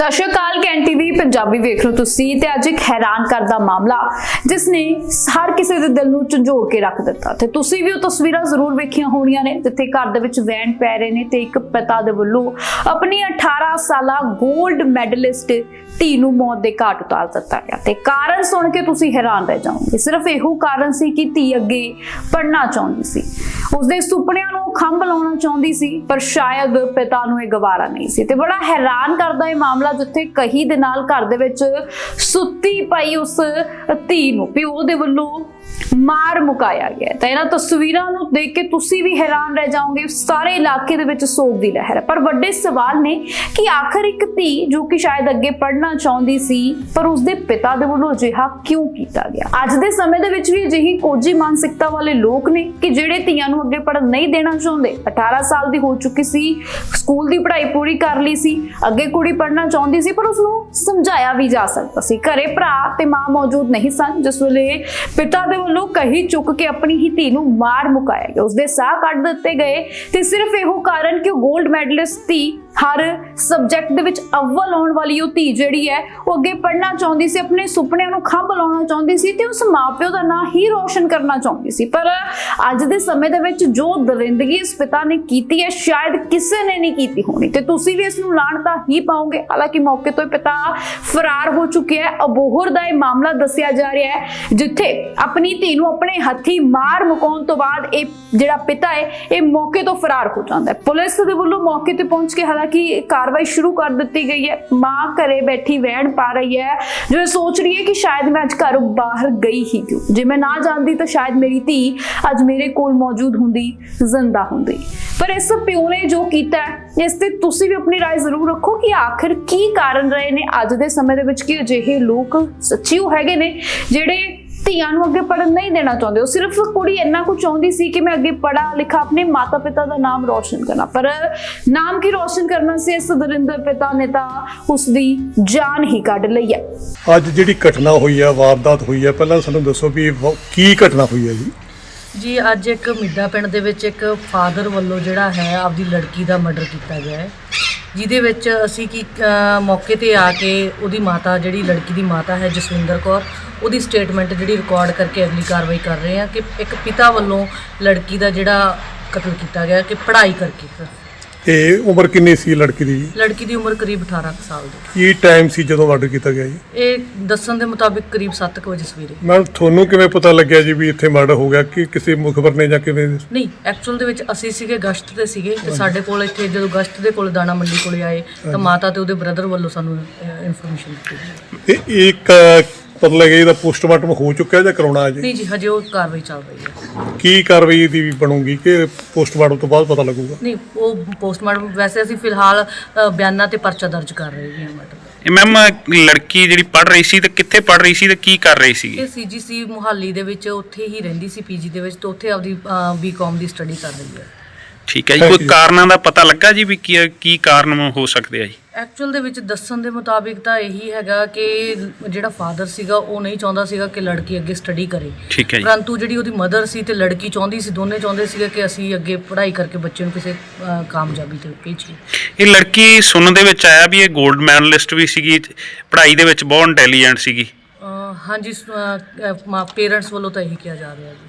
ਸਤਿ ਸ਼੍ਰੀ ਅਕਾਲ, ਕੈਨ ਟੀਵੀ, ਪੰਜਾਬੀ ਵੇਖ ਰਹੇ ਤੁਸੀਂ ਤੇ ਅੱਜ ਇੱਕ ਹੈਰਾਨ ਕਰਦਾ ਮਾਮਲਾ ਜਿਸ ਨੇ ਹਰ ਕਿਸੇ ਦੇ ਦਿਲ ਨੂੰ ਝੰਜੋੜ ਕੇ ਰੱਖ ਦਿੱਤਾ ਤੇ ਤੁਸੀਂ ਵੀ ਉਹ ਤਸਵੀਰਾਂ ਜ਼ਰੂਰ ਵੇਖੀਆਂ ਹੋਣੀਆਂ ਨੇ, ਜਿੱਥੇ ਘਰ ਦੇ ਵਿੱਚ ਵੈਨ ਪੈ ਰਹੇ ਨੇ ਤੇ ਇੱਕ ਪਿਤਾ ਦੇ ਵੱਲੋਂ ਆਪਣੀ 18 ਸਾਲਾ 골ਡ ਮੈਡਲਿਸਟ ਧੀ ਨੂੰ ਮੌਤ ਦੇ ਘਾਟ ਉਤਾਰ ਦਿੱਤਾ ਗਿਆ ਤੇ ਕਾਰਨ ਸੁਣ ਕੇ ਤੁਸੀਂ ਹੈਰਾਨ ਰਹਿ ਜਾਓਗੇ। ਸਿਰਫ ਇਹੋ ਕਾਰਨ ਸੀ ਕਿ ਧੀ ਅੱਗੇ ਪੜ੍ਹਨਾ ਚਾਹੁੰਦੀ ਸੀ। ਉਸਦੇ ਸੁਪਨਿਆਂ ਨੂੰ ਖੰਭ ਲਾਉਣਾ ਚਾਹੁੰਦੀ ਸੀ, ਪਰ ਸ਼ਾਇਦ ਪਿਤਾ ਨੂੰ ਇਹ ਗਵਾਰਾ ਨਹੀਂ ਸੀ ਤੇ ਬੜਾ ਹੈਰਾਨ ਕਰਦਾ ਇਹ ਮਾਮਲਾ ਜਿੱਥੇ ਕਹੀ ਦੇ ਨਾਲ ਘਰ ਦੇ ਵਿੱਚ ਸੁੱਤੀ ਪਈ ਉਸ ਧੀ ਨੂੰ, ਪਿਓ ਦੇ ਵੱਲੋਂ ਮਾਰ ਮੁਕਾਇਆ ਗਿਆ ਤਾਂ ਇਹਨਾਂ ਤਸਵੀਰਾਂ ਨੂੰ ਦੇਖ ਕੇ ਤੁਸੀਂ ਵੀ ਹੈਰਾਨ ਰਹਿ ਜਾਓਗੇ, ਸਾਰੇ ਇਲਾਕੇ ਦੇ ਵਿੱਚ ਸੋਗ ਦੀ ਲਹਿਰ ਹੈ। ਪਰ ਵੱਡੇ ਸਵਾਲ ਨੇ ਕਿ ਆਖਰ ਇੱਕ ਧੀ ਜੋ ਕਿ ਸ਼ਾਇਦ ਅੱਗੇ ਪੜ੍ਹਨਾ ਚਾਹੁੰਦੀ ਸੀ, ਪਰ ਉਸਦੇ ਪਿਤਾ ਦੇ ਵੱਲੋਂ ਅਜਿਹਾ ਕਿਉਂ ਕੀਤਾ ਗਿਆ? ਅੱਜ ਦੇ ਸਮੇਂ ਦੇ ਵਿੱਚ ਵੀ ਅਜਿਹੀ ਕੋਝੀ ਮਾਨਸਿਕਤਾ ਵਾਲੇ ਲੋਕ ਨੇ ਕਿ ਜਿਹੜੇ ਧੀਆਂ ਨੂੰ ਅੱਗੇ ਪੜ੍ਹਨ ਨਹੀਂ ਦੇਣਾ ਚਾਹੁੰਦੇ। 18 ਸਾਲ ਦੀ ਹੋ ਚੁੱਕੀ ਸੀ, ਸਕੂਲ ਦੀ ਪੜ੍ਹਾਈ ਪੂਰੀ ਕਰ ਲਈ ਸੀ, ਅੱਗੇ ਕੁੜੀ ਪੜ੍ਹਨਾ ਚਾਹੁੰਦੀ ਸੀ, ਪਰ ਉਸ ਨੂੰ ਸਮਝਾਇਆ ਵੀ ਜਾ ਸਕਦਾ ਸੀ। ਘਰੇ ਭਰਾ ਤੇ ਮਾਂ ਮੌਜੂਦ ਨਹੀਂ ਸਨ, ਜਿਸ ਵੇਲੇ ਪਿਤਾ ਦੇ ਵੱਲੋਂ ਕਹੀ ਚੁੱਕ ਕੇ ਆਪਣੀ ਹੀ ਧੀ ਨੂੰ ਮਾਰ ਮੁਕਾਇਆ ਗਿਆ। ਉਸਦੇ ਸਾਹ ਕੱਢ ਦਿੱਤੇ ਗਏ ਤੇ ਸਿਰਫ ਇਹੋ ਕਾਰਨ ਕਿ ਉਹ 골ਡ ਮੈਡਲਿਸਟ ਧੀ ਹਰ ਸਬਜੈਕਟ ਦੇ ਵਿੱਚ ਅਵਲ ਆਉਣ ਵਾਲੀ ਉਹ ਧੀ ਜਿਹੜੀ ਹੈ, ਉਹ ਅੱਗੇ ਪੜ੍ਹਨਾ ਚਾਹੁੰਦੀ ਸੀ, ਆਪਣੇ ਸੁਪਨਿਆਂ ਨੂੰ ਖੰਭ ਲਾਉਣਾ ਚਾਹੁੰਦੀ ਸੀ ਤੇ ਉਸ ਮਾਪਿਓ ਦਾ ਨਾਂ ਹੀ ਰੋਸ਼ਨ ਕਰਨਾ ਚਾਹੁੰਦੀ ਸੀ। ਪਰ ਅੱਜ ਦੇ ਸਮੇਂ ਦੇ ਵਿੱਚ ਜੋ ਦਰਿੰਦਗੀ ਇਸ ਪਿਤਾ ਨੇ ਕੀਤੀ ਹੈ, ਸ਼ਾਇਦ ਕਿਸੇ ਨੇ ਨਹੀਂ ਕੀਤੀ ਹੋਣੀ ਤੇ ਤੁਸੀਂ ਵੀ ਇਸ ਨੂੰ ਲਾਣਤਾ ਹੀ ਪਾਓਗੇ। ਹਾਲਾਂਕਿ ਮੌਕੇ ਤੋਂ ਇਹ ਪਿਤਾ ਫਰਾਰ ਹੋ ਚੁੱਕਿਆ ਹੈ। ਅਬੋਹਰ ਦਾ ਇਹ ਮਾਮਲਾ ਦੱਸਿਆ ਜਾ ਰਿਹਾ ਹੈ, ਜਿੱਥੇ ਆਪਣੀ ਧੀ ਨੂੰ ਆਪਣੇ ਹੱਥੀ ਮਾਰ ਮੁਕਾਉਣ ਤੋਂ ਬਾਅਦ ਇਹ ਜਿਹੜਾ ਪਿਤਾ ਹੈ, ਇਹ ਮੌਕੇ ਤੋਂ ਫਰਾਰ ਹੋ ਜਾਂਦਾ ਹੈ। ਪੁਲਿਸ ਦੇ ਵੱਲੋਂ ਮੌਕੇ ਤੇ ਪਹੁੰਚ ਕੇ ਹਾਲਾਂਕਿ ਕਾਰਵਾਈ ਸ਼ੁਰੂ ਕਰ ਦਿੱਤੀ ਗਈ ਹੈ ਮਾਂ ਘਰੇ ਬੈਠੀ ਵਹਿਣ ਪਾ ਰਹੀ ਹੈ ਜੋ ਇਹ ਸੋਚ ਰਹੀ ਹੈ ਕਿ ਸ਼ਾਇਦ ਮੈਂ ਅੱਜ ਘਰੋਂ ਬਾਹਰ ਗਈ ਹੀ ਕਿਉਂ ਜੇ ਮੈਂ ਨਾ ਜਾਂਦੀ ਤਾਂ ਸ਼ਾਇਦ ਮੇਰੀ ਧੀ ਅੱਜ ਮੇਰੇ ਕੋਲ ਮੌਜੂਦ ਹੁੰਦੀ ਜ਼ਿੰਦਾ ਹੁੰਦੀ ਪਰ ਇਸ ਪਿਓ ਨੇ ਜੋ ਕੀਤਾ ਹੈ, ਇਸ ਤੇ ਤੁਸੀਂ ਵੀ ਆਪਣੀ رائے ਜ਼ਰੂਰ ਰੱਖੋ ਕਿ ਆਖਰ ਕੀ ਕਾਰਨ ਰਹੇ ਨੇ ਅੱਜ ਦੇ ਸਮੇਂ ਦੇ ਵਿੱਚ ਕਿ ਅਜਿਹੇ ਲੋਕ ਸੱਚੀ ਉਹ ਹੈਗੇ ਨੇ ਜਿਹੜੇ ਧੀਆਂ ਨੂੰ ਅੱਗੇ ਪੜਨ ਨਹੀਂ ਦੇਣਾ ਚਾਹੁੰਦੇ। ਉਹ ਸਿਰਫ ਕੁੜੀ ਇੰਨਾ ਕੁ ਚਾਹੁੰਦੀ ਸੀ ਕਿ ਮੈਂ ਅੱਗੇ ਪੜਾ ਲਿਖਾ ਆਪਣੇ ਮਾਤਾ ਪਿਤਾ ਦਾ ਨਾਮ ਰੋਸ਼ਨ ਕਰਾਂ। ਪਰ ਨਾਮ ਕੀ ਰੋਸ਼ਨ ਕਰਨਾ ਸੀ? ਇਸ ਦਰਿੰਦਰ ਪਿਤਾ ਨੇ ਤਾਂ ਉਸ ਦੀ ਜਾਨ ਹੀ ਕੱਢ ਲਈ ਹੈ। ਅੱਜ ਜਿਹੜੀ ਘਟਨਾ ਹੋਈ ਹੈ ਵਾਰਦਾਤ ਹੋਈ ਹੈ ਪਹਿਲਾਂ ਸਾਨੂੰ ਦੱਸੋ ਵੀ ਵ- ਕੀ ਘਟਨਾ ਹੋਈ ਹੈ ਜੀ? ਜੀ ਅੱਜ ਇੱਕ ਮਿੱਡਾ ਪਿੰਡ ਦੇ ਵਿੱਚ ਇੱਕ ਫਾਦਰ ਵੱਲੋਂ ਜਿਹੜਾ ਹੈ ਆਪਦੀ ਲੜਕੀ ਦਾ ਮਰਡਰ ਕੀਤਾ ਗਿਆ ਹੈ। ਜਿਹਦੇ ਵਿੱਚ ਅਸੀਂ ਕੀ ਮੌਕੇ ਤੇ ਆ ਕੇ ਉਹਦੀ ਮਾਤਾ, ਜਿਹੜੀ ਲੜਕੀ ਦੀ ਮਾਤਾ ਹੈ, ਜਸਵਿੰਦਰ ਕੌਰ, ਉਹਦੀ ਸਟੇਟਮੈਂਟ ਜਿਹੜੀ ਰਿਕਾਰਡ ਕਰਕੇ ਅਗਲੀ ਕਾਰਵਾਈ ਕਰ ਰਹੇ ਹਾਂ ਕਿ ਇੱਕ ਪਿਤਾ ਵੱਲੋਂ ਲੜਕੀ ਦਾ ਜਿਹੜਾ ਕਤਲ ਕੀਤਾ ਗਿਆ ਕਿ ਪੜ੍ਹਾਈ ਕਰਕੇ। ਤੇ ਉਮਰ ਕਿੰਨੀ ਸੀ ਲੜਕੀ ਦੀ? ਜੀ? ਲੜਕੀ ਦੀ ਉਮਰ ਕਰੀਬ 18 ਕੁ ਸਾਲ ਦੀ। ਕੀ ਟਾਈਮ ਸੀ ਜਦੋਂ ਮਰਡਰ ਕੀਤਾ ਗਿਆ ਜੀ? ਇਹ ਦੱਸਣ ਦੇ ਮੁਤਾਬਿਕ ਕਰੀਬ 7 ਵਜੇ ਸਵੇਰੇ। ਮੈਮ ਤੁਹਾਨੂੰ ਕਿਵੇਂ ਪਤਾ ਲੱਗਿਆ ਜੀ ਵੀ ਇੱਥੇ ਮਰਡਰ ਹੋ ਗਿਆ? ਕਿ ਕਿਸੇ ਮੁਖਬਰ ਨੇ ਜਾਂ ਕਿਵੇਂ? ਨਹੀਂ ਐਕਚੁਅਲ ਦੇ ਵਿੱਚ ਅਸੀਂ ਸੀਗੇ ਗਸ਼ਤ ਤੇ ਸੀਗੇ ਤੇ ਸਾਡੇ ਕੋਲ ਇੱਥੇ ਜਦੋਂ ਗਸ਼ਤ ਦੇ ਕੋਲ ਦਾਣਾ ਮੰਡੀ ਕੋਲੇ ਆਏ ਤਾਂ ਮਾਤਾ ਤੇ ਉਹਦੇ ਬ੍ਰਦਰ ਵੱਲੋਂ ਸਾਨੂੰ ਇਨਫੋਰਮੇਸ਼ਨ ਦਿੱਤੀ ਤੇ ਇੱਕ ਪਤਾ ਲੱਗਿਆ ਇਹਦਾ ਪੋਸਟਮਾਰਟਮ ਹੋ ਚੁੱਕਿਆ ਜਾਂ ਕਰਾਉਣਾ ਹੈ ਜੀ? ਨਹੀਂ ਜੀ ਹਜੇ ਉਹ ਕਾਰਵਾਈ ਚੱਲ ਰਹੀ ਹੈ। ਕੀ ਕਾਰਵਾਈ ਦੀ ਬਣੂਗੀ? ਕਿ ਪੋਸਟਮਾਰਟਮ ਤੋਂ ਬਾਅਦ ਪਤਾ ਲੱਗੂਗਾ? ਨਹੀਂ ਉਹ ਪੋਸਟਮਾਰਟਮ ਵੈਸੇ ਅਸੀਂ ਫਿਲਹਾਲ ਅ, ਬਿਆਨਾਂ ਤੇ ਪਰਚਾ ਦਰਜ ਕਰ ਰਹੇ ਹਾਂ ਮੈਡਮ ਇਹ ਮੈਮ ਲੜਕੀ ਜਿਹੜੀ ਪੜ ਰਹੀ ਸੀ ਤੇ ਕਿੱਥੇ ਪੜ ਰਹੀ ਸੀ ਤੇ ਕੀ ਕਰ ਰਹੀ ਸੀਗੀ? ਇਹ ਸੀਜੀਸੀ ਮੁਹਾਲੀ ਦੇ ਵਿੱਚ ਉੱਥੇ ਹੀ ਰਹਿੰਦੀ ਸੀ ਪੀਜੀ ਦੇ ਵਿੱਚ ਤੇ ਉੱਥੇ ਆਪਦੀ ਬੀਕਾਮ ਦੀ ਸਟੱਡੀ ਕਰ ਰਹੀ ਹੈ। ਠੀਕ ਹੈ ਜੀ। ਕੋਈ ਕਾਰਨਾਂ ਦਾ ਪਤਾ ਲੱਗਾ ਜੀ ਵੀ ਕੀ ਕੀ ਕਾਰਨ ਹੋ ਸਕਦੇ ਆ ਜੀ? ਐਕਚੁਅਲ ਦੇ ਵਿੱਚ ਦੱਸਣ ਦੇ ਮੁਤਾਬਿਕ ਤਾਂ ਇਹੀ ਹੈਗਾ ਕਿ ਜਿਹੜਾ ਫਾਦਰ ਸੀਗਾ ਉਹ ਨਹੀਂ ਚਾਹੁੰਦਾ ਸੀਗਾ ਕਿ ਲੜਕੀ ਅੱਗੇ ਸਟੱਡੀ ਕਰੇ। ਠੀਕ ਹੈ ਜੀ। ਪਰੰਤੂ ਜਿਹੜੀ ਉਹਦੀ ਮਦਰ ਸੀ ਤੇ ਲੜਕੀ ਚਾਹੁੰਦੀ ਸੀ ਦੋਨੇ ਚਾਹੁੰਦੇ ਸੀਗੇ ਕਿ ਅਸੀਂ ਅੱਗੇ ਪੜ੍ਹਾਈ ਕਰਕੇ ਬੱਚੇ ਨੂੰ ਕਿਸੇ ਕਾਮਯਾਬੀ ਤੇ ਭੇਜੀਏ। ਇਹ ਲੜਕੀ ਸੁਣਨ ਦੇ ਵਿੱਚ ਆਇਆ ਵੀ ਇਹ 골ਡ ਮੈਡਲਿਸਟ ਵੀ ਸੀਗੀ ਪੜ੍ਹਾਈ ਦੇ ਵਿੱਚ ਬਹੁਤ ਇੰਟੈਲੀਜੈਂਟ ਸੀਗੀ। ਹਾਂਜੀ ਪੇਰੈਂਟਸ ਵੱਲੋਂ ਤਾਂ ਇਹੀ ਕਿਹਾ ਜਾ ਰਿਹਾ ਜੀ।